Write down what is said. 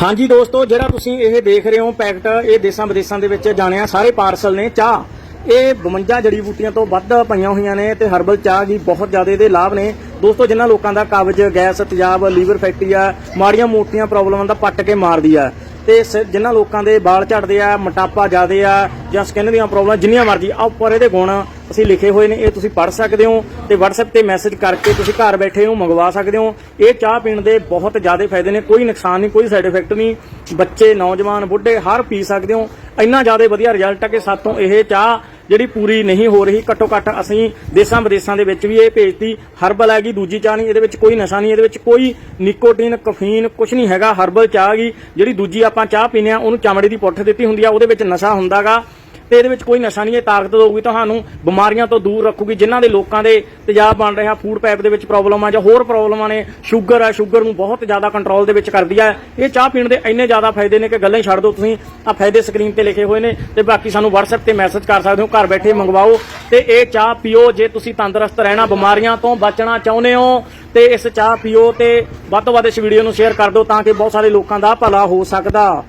ਹਾਂਜੀ ਦੋਸਤੋ, ਜਿਹੜਾ ਤੁਸੀਂ ਇਹ ਦੇਖ ਰਹੇ ਹੋ ਪੈਕਟ, ਇਹ ਦੇਸਾਂ ਵਿਦੇਸਾਂ ਦੇ ਵਿੱਚ ਜਾਣਿਆ ਸਾਰੇ ਪਾਰਸਲ ਨੇ ਚਾਹ। ਇਹ 52 ਜੜੀ ਬੂਟੀਆਂ ਤੋਂ ਵੱਧ ਪਈਆਂ ਹੋਈਆਂ ਨੇ ਤੇ ਹਰਬਲ ਚਾਹ ਦੀ ਬਹੁਤ ਜ਼ਿਆਦਾ ਇਹਦੇ ਲਾਭ ਨੇ। ਦੋਸਤੋ, ਜਿਨ੍ਹਾਂ ਲੋਕਾਂ ਦਾ ਕਬਜ਼, ਗੈਸ, ਤੇਜ਼ਾਬ, ਲੀਵਰ ਫੈਕਟਰੀ ਆ, ਮਾੜੀਆਂ ਮੋਟੀਆਂ ਪ੍ਰੋਬਲਮਾਂ ਦਾ ਪੱਟ ਕੇ ਮਾਰਦੀ ਆ। ਤੇ ਸ- ਜਿਨ੍ਹਾਂ ਲੋਕਾਂ ਦੇ ਵਾਲ ਝੜਦੇ ਆ, ਮੋਟਾਪਾ ਜ਼ਿਆਦੇ ਆ ਜਾਂ ਸਕਿਨ ਦੀਆਂ ਪ੍ਰੋਬਲਮ ਜਿੰਨੀਆਂ ਮਰਜ਼ੀ ਆ ਉੱਪਰ ਇਹਦੇ ਗੁਣ ਅਸੀਂ ਲਿਖੇ ਹੋਏ ਨੇ, ਇਹ ਤੁਸੀਂ ਪੜ੍ਹ ਸਕਦੇ ਹੋ ਤੇ WhatsApp ਤੇ ਮੈਸੇਜ ਕਰਕੇ ਤੁਸੀਂ ਘਰ ਬੈਠੇ ਇਹਨੂੰ ਮੰਗਵਾ ਸਕਦੇ ਹੋ। ਇਹ ਚਾਹ ਪੀਣ ਦੇ ਬਹੁਤ ਜ਼ਿਆਦਾ ਫਾਇਦੇ ਨੇ, ਕੋਈ ਨੁਕਸਾਨ ਨਹੀਂ, ਕੋਈ ਸਾਈਡ ਇਫੈਕਟ ਨਹੀਂ। ਬੱਚੇ, ਨੌਜਵਾਨ, ਬੁੱਢੇ ਹਰ ਪੀ ਸਕਦੇ ਹੋ। ਇੰਨਾ ਜ਼ਿਆਦਾ ਵਧੀਆ ਰਿਜ਼ਲਟ ਆ ਕਿ ਸਾਤੋਂ ਇਹ ਚਾਹ ਜਿਹੜੀ ਪੂਰੀ ਨਹੀਂ ਹੋ ਰਹੀ, ਘੱਟੋ ਘੱਟ ਅਸੀਂ ਦੇਸਾਂ ਵਿਦੇਸਾਂ ਦੇ ਵਿੱਚ ਵੀ ਇਹ ਭੇਜਤੀ, ਹਰਬਲ ਹੈਗੀ, ਦੂਜੀ ਚਾਹ ਨਹੀਂ, ਇਹਦੇ ਵਿੱਚ ਕੋਈ ਨਸ਼ਾ ਨਹੀਂ, ਇਹਦੇ ਵਿੱਚ ਕੋਈ ਨਿਕੋਟਿਨ, ਕਫੀਨ ਕੁਝ ਨਹੀਂ ਹੈਗਾ, ਹਰਬਲ ਚਾਹ ਹੈਗੀ, ਜਿਹੜੀ ਦੂਜੀ ਆਪਾਂ ਚਾਹ ਪੀਨੇ ਆ ਉਹਨੂੰ ਚਮੜੀ ਦੀ ਪੁੱਠ ਦਿੱਤੀ ਹੁੰਦੀ ਆ, ਉਹਦੇ ਵਿੱਚ ਨਸ਼ਾ ਹੁੰਦਾਗਾ। ਤੇ ਇਹਦੇ ਵਿੱਚ ਕੋਈ ਨਸ਼ਾ ਨਹੀਂ ਹੈ, ਤਾਕਤ ਦੇਊਗੀ ਤੁਹਾਨੂੰ, ਬਿਮਾਰੀਆਂ ਤੋਂ ਦੂਰ ਰੱਖੂਗੀ, ਜਿਨ੍ਹਾਂ ਦੇ ਲੋਕਾਂ ਦੇ ਤੇਜ਼ਾਬ ਬਣ ਰਿਹਾ ਫੂਡ ਪਾਈਪ ਦੇ ਵਿੱਚ ਪ੍ਰੋਬਲਮ ਆ ਜਾਂ ਹੋਰ ਪ੍ਰੋਬਲਮਾਂ ਨੇ ਸ਼ੂਗਰ ਆ ਸ਼ੂਗਰ ਨੂੰ ਬਹੁਤ ਜ਼ਿਆਦਾ ਕੰਟਰੋਲ ਦੇ ਵਿੱਚ ਕਰਦੀ ਆ। ਇਹ ਚਾਹ ਪੀਣ ਦੇ ਇੰਨੇ ਜ਼ਿਆਦਾ ਫਾਇਦੇ ਨੇ ਕਿ ਗੱਲਾਂ ਹੀ ਛੱਡ ਦਿਓ ਤੁਸੀਂ ਆ ਫਾਇਦੇ ਸਕਰੀਨ ਤੇ ਲਿਖੇ ਹੋਏ ਨੇ ਤੇ ਬਾਕੀ ਸਾਨੂੰ WhatsApp ਤੇ ਮੈਸੇਜ ਕਰ ਸਕਦੇ ਹੋ, ਘਰ ਬੈਠੇ ਮੰਗਵਾਓ। ਤੇ ਇਹ ਚਾਹ ਪੀਓ, ਜੇ ਤੁਸੀਂ ਤੰਦਰੁਸਤ ਰਹਿਣਾ, ਬਿਮਾਰੀਆਂ ਤੋਂ ਬਚਣਾ ਚਾਹੁੰਦੇ ਹੋ, ਤੇ ਇਸ ਚਾਹ ਪੀਓ ਤੇ ਵੱਧ ਤੋਂ ਵੱਧ ਇਸ ਵੀਡੀਓ ਨੂੰ ਸ਼ੇਅਰ ਕਰ ਦਿਓ ਤਾਂ ਕਿ ਬਹੁਤ ਸਾਰੇ ਲੋਕਾਂ ਦਾ ਭਲਾ ਹੋ ਸਕਦਾ।